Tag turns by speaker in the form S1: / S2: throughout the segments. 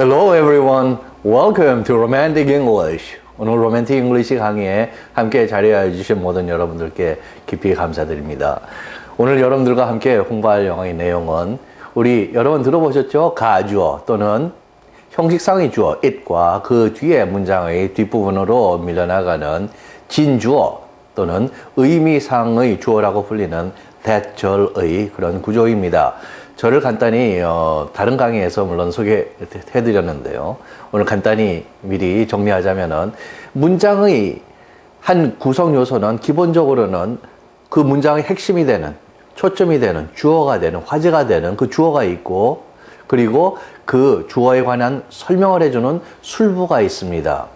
S1: Hello everyone. Welcome to Romantic English. 오늘 로맨틱 잉글리시 강의에 함께 자리해 주신 모든 여러분들께 깊이 감사드립니다. 오늘 여러분들과 함께 공부할 영어의 내용은 우리 여러분 들어보셨죠? 가주어 또는 형식상의 주어 it과 그 뒤에 문장의 뒷부분으로 밀려나가는 진주어 또는 의미상의 주어라고 불리는 대절의 그런 구조입니다. 저를 간단히 어, 다른 강의에서 물론 소개해드렸는데요. 오늘 간단히 미리 정리하자면은 문장의 한 구성 요소는 기본적으로는 그 문장의 핵심이 되는 초점이 되는 주어가 되는 화제가 되는 그 주어가 있고 그리고 그 주어에 관한 설명을 해주는 술부가 있습니다.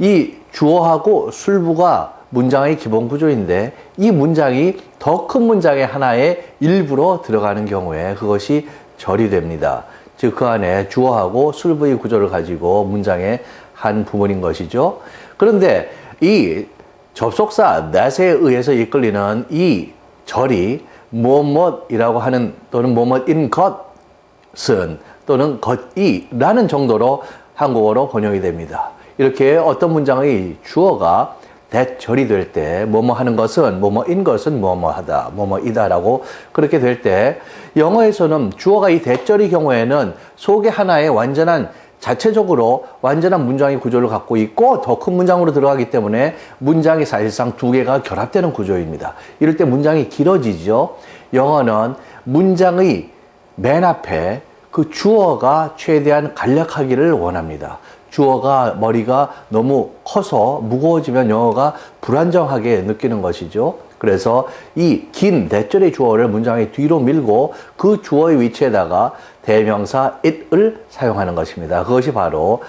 S1: 이 주어하고 술부가 문장의 기본 구조인데 이 문장이 더 큰 문장의 하나의 일부로 들어가는 경우에 그것이 절이 됩니다. 즉 그 안에 주어하고 술부의 구조를 가지고 문장의 한 부분인 것이죠. 그런데 이 접속사 that에 의해서 이끌리는 이 절이 뭐뭐이라고 하는 또는 뭐뭐인 것은 또는 것이라는 정도로 한국어로 번역이 됩니다. 이렇게 어떤 문장의 주어가 대절이 될 때, 뭐뭐 하는 것은, 뭐뭐인 것은 뭐뭐 하다, 뭐뭐이다라고 그렇게 될 때, 영어에서는 주어가 이 대절의 경우에는 속에 하나의 완전한 자체적으로 완전한 문장의 구조를 갖고 있고 더 큰 문장으로 들어가기 때문에 문장이 사실상 두 개가 결합되는 구조입니다. 이럴 때 문장이 길어지죠. 영어는 문장의 맨 앞에 그 주어가 최대한 간략하기를 원합니다. 주어가 머리가 너무 커서 무거워지면 영어가 불안정하게 느끼는 것이죠. 그래서 이 긴 대절의 주어를 문장의 뒤로 밀고 그 주어의 위치에다가 대명사 it을 사용하는 것입니다. 그것이 바로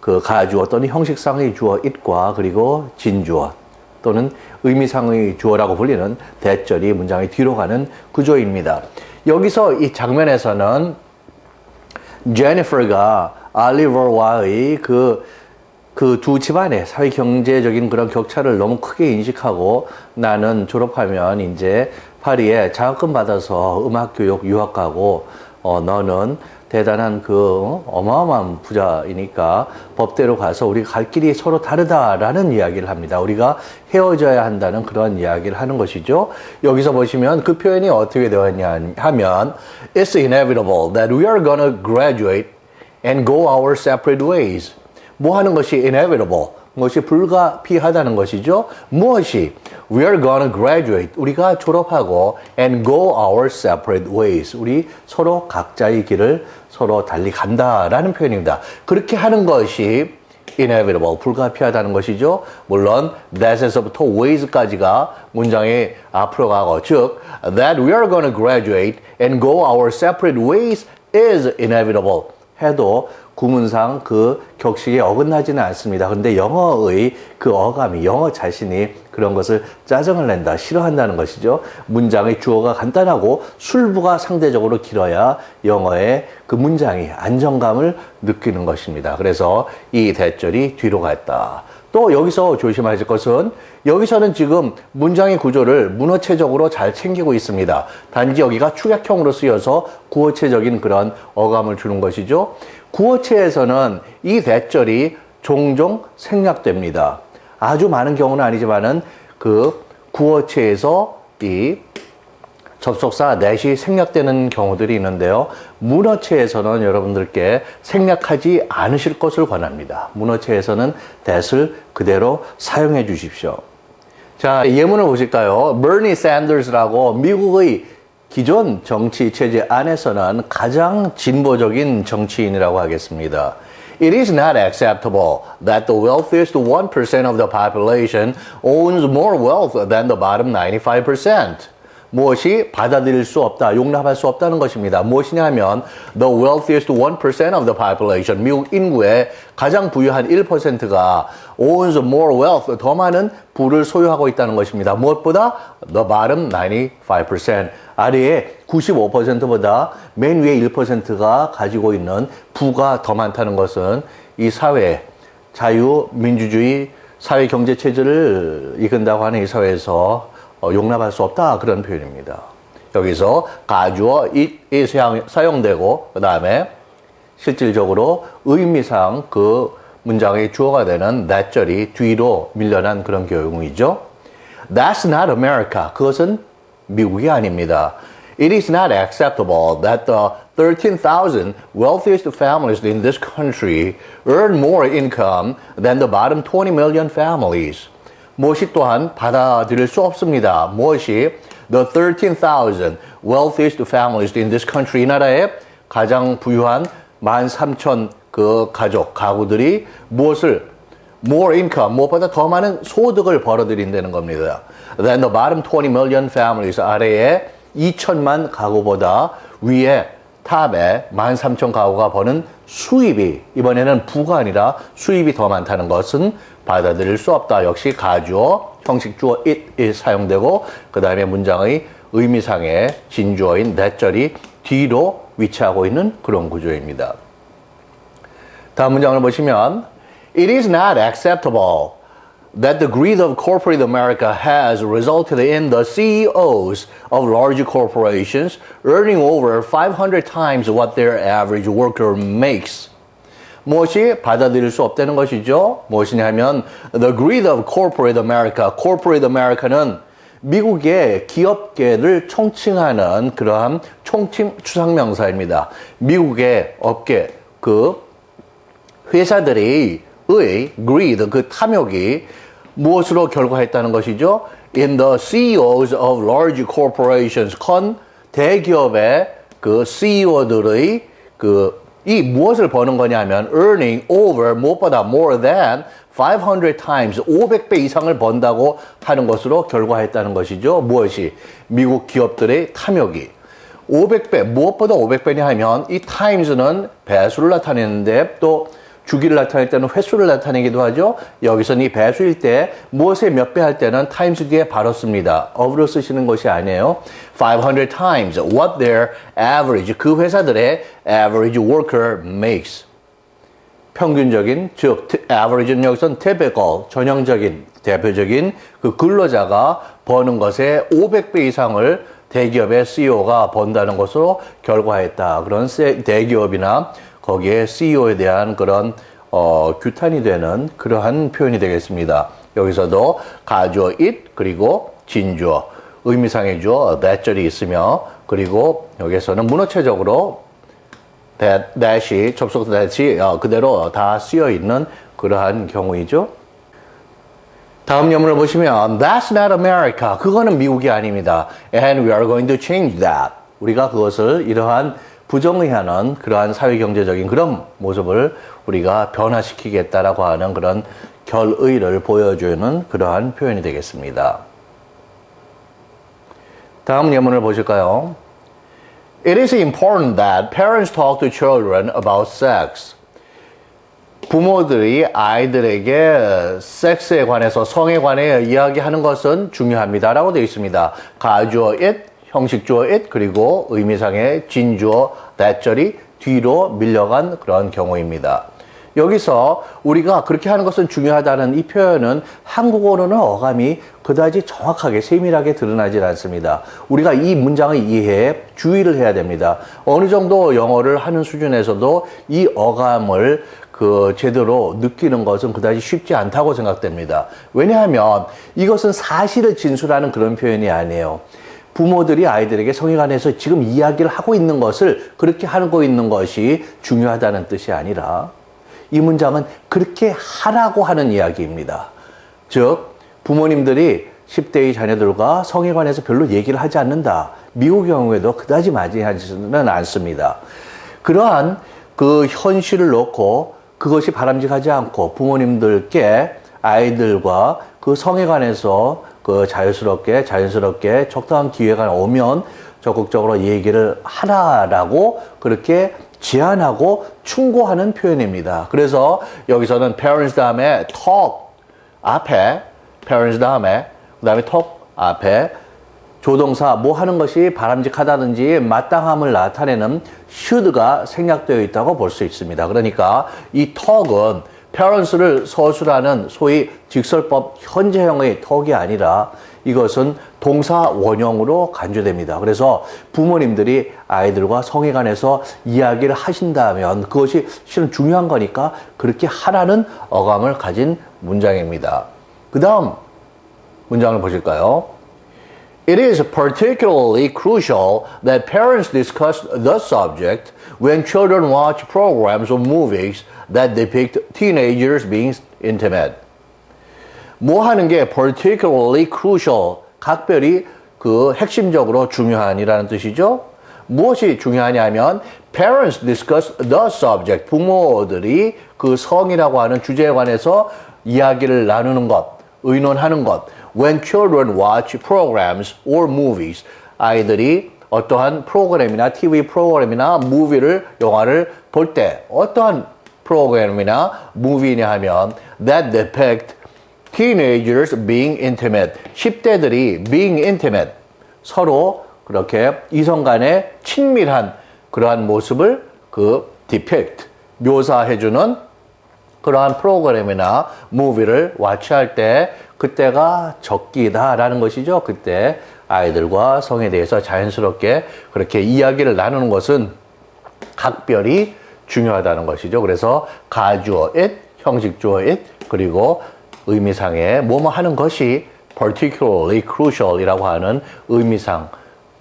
S1: 그 가주어 또는 형식상의 주어 it과 그리고 진주어 또는 의미상의 주어라고 불리는 대절이 문장의 뒤로 가는 구조입니다. 여기서 이 장면에서는 제니퍼가 알리버와의 그, 그 두 집안의 사회 경제적인 그런 격차를 너무 크게 인식하고 나는 졸업하면 이제 파리에 장학금 받아서 음악 교육 유학 가고 어, 너는 대단한 그 어마어마한 부자이니까 법대로 가서 우리가 갈 길이 서로 다르다라는 이야기를 합니다. 우리가 헤어져야 한다는 그런 이야기를 하는 것이죠. 여기서 보시면 그 표현이 어떻게 되어 있냐 하면 It's inevitable that we are gonna graduate and go our separate ways. 뭐 하는 것이 inevitable, 무엇이 불가피하다는 것이죠. 무엇이 we are gonna graduate, 우리가 졸업하고 and go our separate ways, 우리 서로 각자의 길을 서로 달리 간다라는 표현입니다. 그렇게 하는 것이 inevitable, 불가피하다는 것이죠. 물론 that에서부터 ways까지가 문장의 앞으로 가고 즉 that we are gonna graduate and go our separate ways is inevitable. 해도 구문상 그 격식에 어긋나지는 않습니다. 그런데 영어의 그 어감이 영어 자신이 그런 것을 짜증을 낸다, 싫어한다는 것이죠. 문장의 주어가 간단하고 술부가 상대적으로 길어야 영어의 그 문장이 안정감을 느끼는 것입니다. 그래서 이 대절이 뒤로 갔다. 또 여기서 조심하실 것은 여기서는 지금 문장의 구조를 문어체적으로 잘 챙기고 있습니다. 단지 여기가 축약형으로 쓰여서 구어체적인 그런 어감을 주는 것이죠. 구어체에서는 이 대절이 종종 생략됩니다. 아주 많은 경우는 아니지만은 그 구어체에서 이 접속사 that이 생략되는 경우들이 있는데요. 문어체에서는 여러분들께 생략하지 않으실 것을 권합니다. 문어체에서는 that을 그대로 사용해 주십시오. 자, 예문을 보실까요? 버니 샌더스라고 미국의 기존 정치 체제 안에서는 가장 진보적인 정치인이라고 하겠습니다. It is not acceptable that the wealthiest 1% of the population owns more wealth than the bottom 95%. 무엇이 받아들일 수 없다, 용납할 수 없다는 것입니다. 무엇이냐 하면 the wealthiest 1% of the population, 미국 인구의 가장 부유한 1%가 owns more wealth, 더 많은 부를 소유하고 있다는 것입니다. 무엇보다 the bottom 95%, 아래에 95%보다 맨 위에 1%가 가지고 있는 부가 더 많다는 것은 이 사회, 자유 민주주의 사회 경제 체제를 이끈다고 하는 이 사회에서 어, 용납할 수 없다 그런 표현입니다. 여기서 가주어 it이 사용되고 그 다음에 실질적으로 의미상 그 문장의 주어가 되는 that절이 뒤로 밀려난 그런 경우이죠. That's not America. 그것은 미국이 아닙니다. It is not acceptable that the 13,000 wealthiest families in this country earn more income than the bottom 20 million families. 무엇이 또한 받아들일 수 없습니다. 무엇이 the 13,000 wealthiest families in this country 이 나라의 가장 부유한 13,000 그 가족 가구들이 무엇을 more income 무엇보다 더 많은 소득을 벌어들인다는 겁니다. Than the bottom 20 million families 아래에 2천만 가구보다 위에 탑에 13,000 가구가 버는 수입이 이번에는 부가 아니라 수입이 더 많다는 것은 받아들일 수 없다. 역시 가주어, 형식 주어 it이 사용되고 그 다음에 문장의 의미상의 진주어인 that절이 뒤로 위치하고 있는 그런 구조입니다. 다음 문장을 보시면 It is not acceptable that the greed of corporate America has resulted in the CEOs of large corporations earning over 500 times what their average worker makes. 무엇이 받아들일 수 없다는 것이죠. 무엇이냐면 the greed of corporate America, corporate America는 미국의 기업계를 총칭하는 그러한 총칭 추상명사입니다. 미국의 업계 그 회사들의 의 greed 그 탐욕이 무엇으로 결과했다는 것이죠? In the CEOs of large corporations 컨 대기업의 그 CEO들의 그 이 무엇을 버는 거냐면 earning over 무엇보다 more than 500 times 500배 이상을 번다고 하는 것으로 결과했다는 것이죠. 무엇이 미국 기업들의 탐욕이 500배 무엇보다 500배냐 하면 이 times는 배수를 나타내는데 또 주기를 나타낼 때는 횟수를 나타내기도 하죠. 여기서는 이 배수일 때 무엇에 몇배 할 때는 times 뒤에 바로 씁니다. of로 쓰시는 것이 아니에요. 500 times what their average 그 회사들의 average worker makes 평균적인 즉 average는 여기선 typical 전형적인 대표적인 그 근로자가 버는 것의 500배 이상을 대기업의 CEO가 번다는 것으로 결과했다. 그런 세- 대기업이나 거기에 CEO에 대한 그런 어, 규탄이 되는 그러한 표현이 되겠습니다. 여기서도 가주어 it 그리고 진주어 의미상의 주어 that절이 있으며 그리고 여기서는 문어체적으로 that, that이 접속 that이 어, 그대로 다 쓰여 있는 그러한 경우이죠. 다음 예문을 보시면 That's not America. 그거는 미국이 아닙니다. And we are going to change that. 우리가 그것을 이러한 부정의하는 그러한 사회경제적인 그런 모습을 우리가 변화시키겠다라고 하는 그런 결의를 보여주는 그러한 표현이 되겠습니다. 다음 예문을 보실까요? It is important that parents talk to children about sex. 부모들이 아이들에게 섹스에 관해서 성에 관해 이야기하는 것은 중요합니다라고 되어 있습니다. 가주어 it, 형식주어 it 그리고 의미상의 진주어 that절이 뒤로 밀려간 그런 경우입니다. 여기서 우리가 그렇게 하는 것은 중요하다는 이 표현은 한국어로는 어감이 그다지 정확하게 세밀하게 드러나질 않습니다. 우리가 이 문장의 이해에 주의를 해야 됩니다. 어느 정도 영어를 하는 수준에서도 이 어감을 그 제대로 느끼는 것은 그다지 쉽지 않다고 생각됩니다. 왜냐하면 이것은 사실을 진술하는 그런 표현이 아니에요. 부모들이 아이들에게 성에 관해서 지금 이야기를 하고 있는 것을 그렇게 하고 있는 것이 중요하다는 뜻이 아니라 이 문장은 그렇게 하라고 하는 이야기입니다. 즉, 부모님들이 10대의 자녀들과 성에 관해서 별로 얘기를 하지 않는다. 미국 경우에도 그다지 맞이하지는 않습니다. 그러한 그 현실을 놓고 그것이 바람직하지 않고 부모님들께 아이들과 그 성에 관해서 그 자연스럽게 자연스럽게 적당한 기회가 오면 적극적으로 얘기를 하라라고 그렇게 제안하고 충고하는 표현입니다. 그래서 여기서는 parents 다음에 talk 앞에 parents 다음에 그다음에 talk 앞에 조동사 뭐 하는 것이 바람직하다든지 마땅함을 나타내는 should가 생략되어 있다고 볼 수 있습니다. 그러니까 이 talk은 parents를 서술하는 소위 직설법 현재형의 턱이 아니라 이것은 동사 원형으로 간주됩니다. 그래서 부모님들이 아이들과 성에 관해서 이야기를 하신다면 그것이 실은 중요한 거니까 그렇게 하라는 어감을 가진 문장입니다. 그 다음 문장을 보실까요? It is particularly crucial that parents discuss the subject when children watch programs or movies that depict teenagers being intimate. 뭐 하는 게 particularly crucial, 각별히 그 핵심적으로 중요한이라는 뜻이죠. 무엇이 중요하냐면 parents discuss the subject, 부모들이 그 성이라고 하는 주제에 관해서 이야기를 나누는 것, 의논하는 것. When children watch programs or movies, 아이들이 어떠한 프로그램이나 TV 프로그램이나 무비를 영화를 볼 때 어떠한 프로그램이나 무비냐 하면 that depict teenagers being intimate 10대들이 being intimate 서로 그렇게 이성 간의 친밀한 그러한 모습을 그 depict 묘사해주는 그러한 프로그램이나 무비를 와치할 때 그때가 적기다라는 것이죠. 그때 아이들과 성에 대해서 자연스럽게 그렇게 이야기를 나누는 것은 각별히 중요하다는 것이죠. 그래서 가주어 it, 형식 주어 it, 그리고 의미상의 뭐뭐 하는 것이 particularly crucial이라고 하는 의미상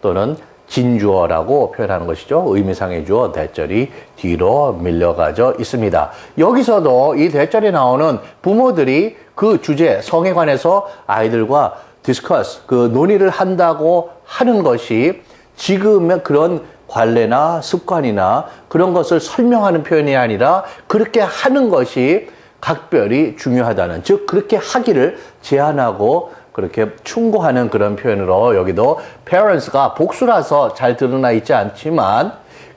S1: 또는 진주어라고 표현하는 것이죠. 의미상의 주어 대절이 뒤로 밀려가져 있습니다. 여기서도 이 대절에 나오는 부모들이 그 주제 성에 관해서 아이들과 디스커스 그 논의를 한다고 하는 것이 지금의 그런 관례나 습관이나 그런 것을 설명하는 표현이 아니라 그렇게 하는 것이 각별히 중요하다는 즉 그렇게 하기를 제안하고 그렇게 충고하는 그런 표현으로 여기도 parents가 복수라서 잘 드러나 있지 않지만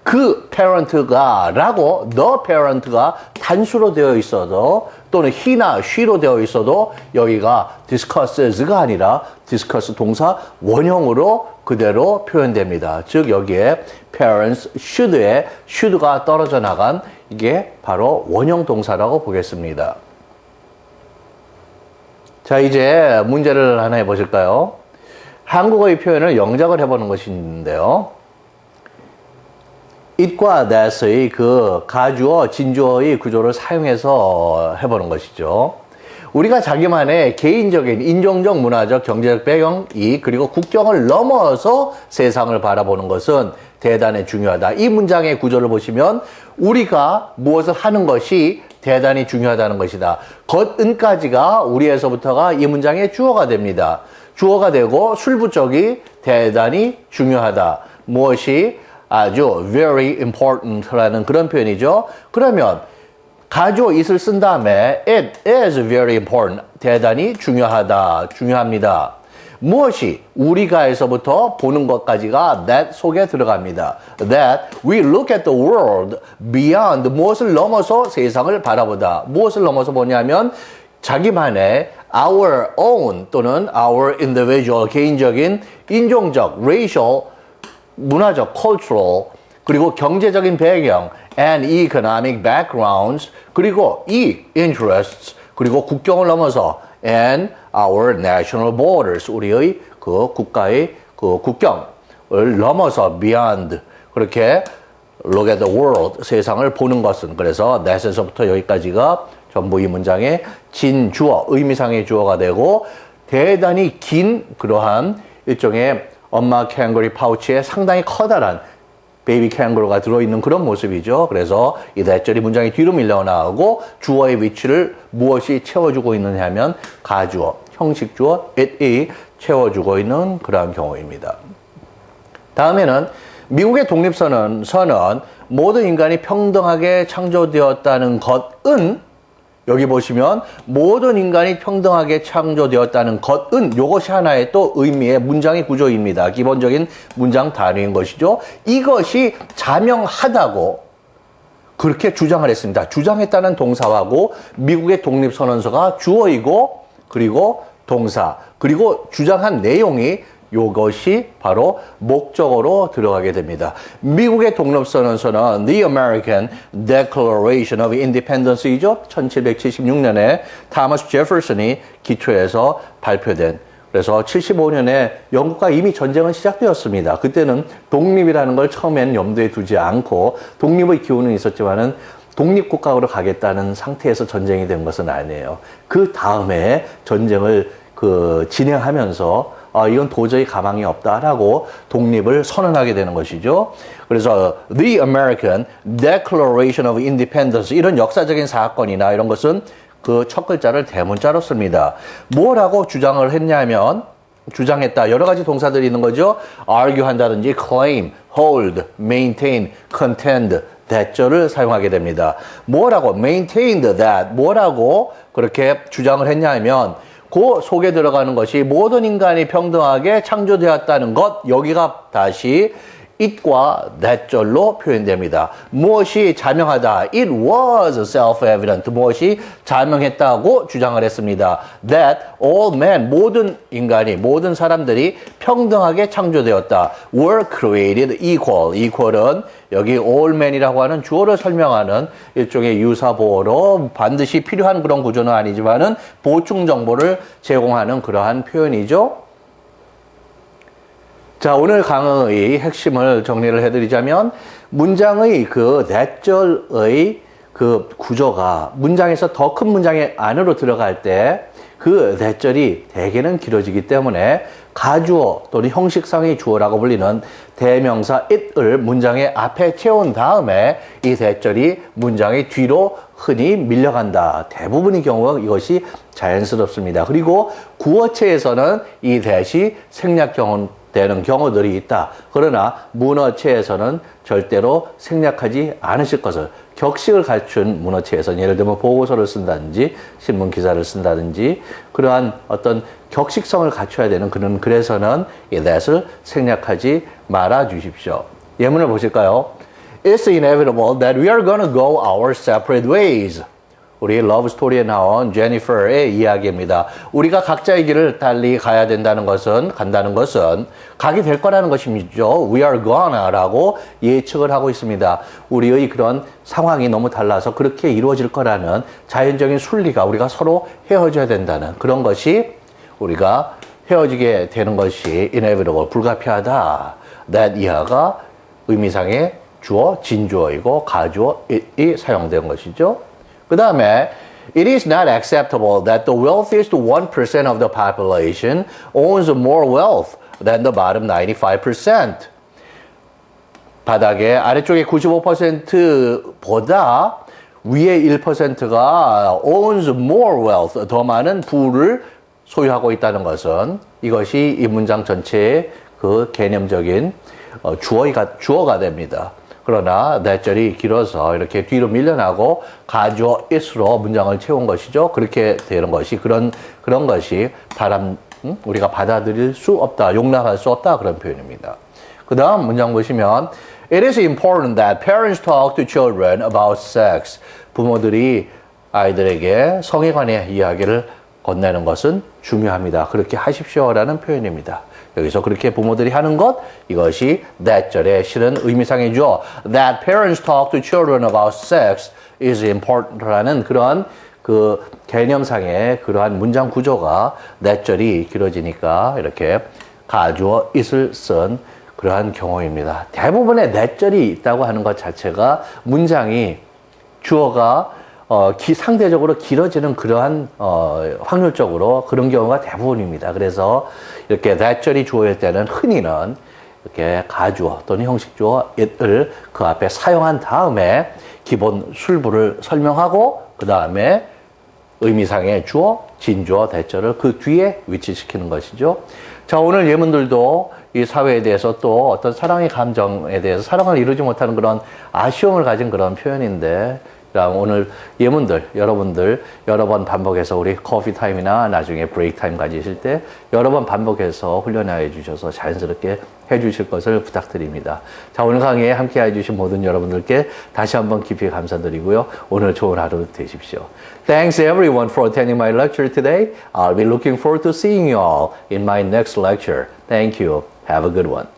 S1: 그 parent가 라고 the parent가 단수로 되어 있어도 또는 he나 she로 되어 있어도 여기가 discusses가 아니라 discuss 동사 원형으로 그대로 표현됩니다. 즉 여기에 parents should에 should가 떨어져 나간 이게 바로 원형 동사라고 보겠습니다. 자, 이제 문제를 하나 해보실까요? 한국어의 표현을 영작을 해보는 것인데요. It과 that의 그 가주어, 진주어의 구조를 사용해서 해보는 것이죠. 우리가 자기만의 개인적인 인종적, 문화적, 경제적 배경 이 그리고 국경을 넘어서 세상을 바라보는 것은 대단히 중요하다. 이 문장의 구조를 보시면 우리가 무엇을 하는 것이 대단히 중요하다는 것이다. 겉은까지가 우리에서부터가 이 문장의 주어가 됩니다. 주어가 되고 술부적이 대단히 중요하다. 무엇이 아주 very important라는 그런 표현이죠. 그러면 가지고 it을 쓴 다음에 it is very important. 대단히 중요하다. 중요합니다. 무엇이 우리가에서부터 보는 것까지가 that 속에 들어갑니다. That we look at the world beyond 무엇을 넘어서 세상을 바라보다. 무엇을 넘어서 보냐면 자기만의 our own 또는 our individual 개인적인 인종적 racial 문화적 cultural 그리고 경제적인 배경 and economic backgrounds 그리고 이 interests 그리고 국경을 넘어서 and our national borders 우리의 그 국가의 그 국경을 넘어서 beyond 그렇게 look at the world 세상을 보는 것은. 그래서 that에서부터 여기까지가 전부 이 문장의 진주어 의미상의 주어가 되고 대단히 긴 그러한 일종의 엄마 캥거리 파우치에 상당히 커다란 베이비 캥거루가 들어있는 그런 모습이죠. 그래서 이 대절이 문장이 뒤로 밀려 나오고 주어의 위치를 무엇이 채워주고 있느냐 하면 가주어, 형식 주어, it이 채워주고 있는 그러한 경우입니다. 다음에는 미국의 독립선언, 선언, 모든 인간이 평등하게 창조되었다는 것은 여기 보시면 모든 인간이 평등하게 창조되었다는 것은 이것이 하나의 또 의미의 문장의 구조입니다. 기본적인 문장 단위인 것이죠. 이것이 자명하다고 그렇게 주장을 했습니다. 주장했다는 동사하고 미국의 독립선언서가 주어이고 그리고 동사 그리고 주장한 내용이 요것이 바로 목적어로 들어가게 됩니다. 미국의 독립선언서는 The American Declaration of Independence이죠. 1776년에 타머스 제퍼슨이 기초해서 발표된 그래서 75년에 영국과 이미 전쟁은 시작되었습니다. 그때는 독립이라는 걸 처음에는 염두에 두지 않고 독립의 기운은 있었지만은 독립국가로 가겠다는 상태에서 전쟁이 된 것은 아니에요. 그 다음에 전쟁을 그 진행하면서 아, 이건 도저히 가망이 없다라고 독립을 선언하게 되는 것이죠. 그래서 The American Declaration of Independence 이런 역사적인 사건이나 이런 것은 그 첫 글자를 대문자로 씁니다. 뭐라고 주장을 했냐면 주장했다. 여러 가지 동사들이 있는 거죠. argue 한다든지 claim, hold, maintain, contend, that절을 사용하게 됩니다. 뭐라고 maintained that 뭐라고 그렇게 주장을 했냐면 그 속에 들어가는 것이 모든 인간이 평등하게 창조되었다는 것 여기가 다시 it과 that절로 표현됩니다. 무엇이 자명하다. It was self-evident. 무엇이 자명했다고 주장을 했습니다. That all men, 모든 인간이, 모든 사람들이 평등하게 창조되었다. were created equal. equal은 여기 all men이라고 하는 주어를 설명하는 일종의 유사보어로 반드시 필요한 그런 구조는 아니지만은 보충 정보를 제공하는 그러한 표현이죠. 자, 오늘 강의의 핵심을 정리를 해드리자면, 문장의 그 대절의 그 구조가 문장에서 더 큰 문장의 안으로 들어갈 때그 대절이 대개는 길어지기 때문에 가주어 또는 형식상의 주어라고 불리는 대명사 it을 문장의 앞에 채운 다음에 이 대절이 문장의 뒤로 흔히 밀려간다. 대부분의 경우 이것이 자연스럽습니다. 그리고 구어체에서는 이 대시 생략 경우 되는 경우들이 있다. 그러나 문어체에서는 절대로 생략하지 않으실 것을 격식을 갖춘 문어체에서는 예를 들면 보고서를 쓴다든지 신문 기사를 쓴다든지 그러한 어떤 격식성을 갖춰야 되는 그런 그래서는 이 that을 생략하지 말아 주십시오. 예문을 보실까요? It's inevitable that we are gonna go our separate ways. 우리 러브 스토리에 나온 제니퍼의 이야기입니다. 우리가 각자의 길을 달리 가야 된다는 것은 간다는 것은 가게 될 거라는 것이죠. We are gonna라고 예측을 하고 있습니다. 우리의 그런 상황이 너무 달라서 그렇게 이루어질 거라는 자연적인 순리가 우리가 서로 헤어져야 된다는 그런 것이 우리가 헤어지게 되는 것이 inevitable 불가피하다. that 이하가 의미상의 주어 진주어이고 가주어 이 사용된 것이죠. 그 다음에 It is not acceptable that the wealthiest 1% of the population owns more wealth than the bottom 95%. 바닥에 아래쪽에 95%보다 위에 1%가 owns more wealth, 더 많은 부를 소유하고 있다는 것은 이것이 이 문장 전체의 그 개념적인 주어가, 주어가 됩니다. 그러나 넷절이 길어서 이렇게 뒤로 밀려나고 가주어 it으로 문장을 채운 것이죠. 그렇게 되는 것이 그런 그런 것이 바람 음? 우리가 받아들일 수 없다, 용납할 수 없다 그런 표현입니다. 그 다음 문장 보시면 It is important that parents talk to children about sex. 부모들이 아이들에게 성에 관해 이야기를 건네는 것은 중요합니다. 그렇게 하십시오라는 표현입니다. 여기서 그렇게 부모들이 하는 것 이것이 that절의 실은 의미상의 주어 that parents talk to children about sex is important라는 그런 그 개념상의 그러한 문장 구조가 that절이 길어지니까 이렇게 가주어 it을 쓴 그러한 경우입니다. 대부분의 that절이 있다고 하는 것 자체가 문장이 주어가 어, 기, 상대적으로 길어지는 그러한 어, 확률적으로 그런 경우가 대부분입니다. 그래서 이렇게 that절이 주어일 때는 흔히는 이렇게 가주어 또는 형식주어 it을 그 앞에 사용한 다음에 기본 술부를 설명하고 그 다음에 의미상의 주어, 진주어, 대절을 그 뒤에 위치시키는 것이죠. 자, 오늘 예문들도 이 사회에 대해서 또 어떤 사랑의 감정에 대해서 사랑을 이루지 못하는 그런 아쉬움을 가진 그런 표현인데 오늘 예문들 여러분들 여러 번 반복해서 우리 커피 타임이나 나중에 브레이크 타임 가지실 때 여러 번 반복해서 훈련해 주셔서 자연스럽게 해 주실 것을 부탁드립니다. 자, 오늘 강의에 함께 해 주신 모든 여러분들께 다시 한번 깊이 감사드리고요. 오늘 좋은 하루 되십시오. Thanks everyone for attending my lecture today. I'll be looking forward to seeing you all in my next lecture. Thank you. Have a good one.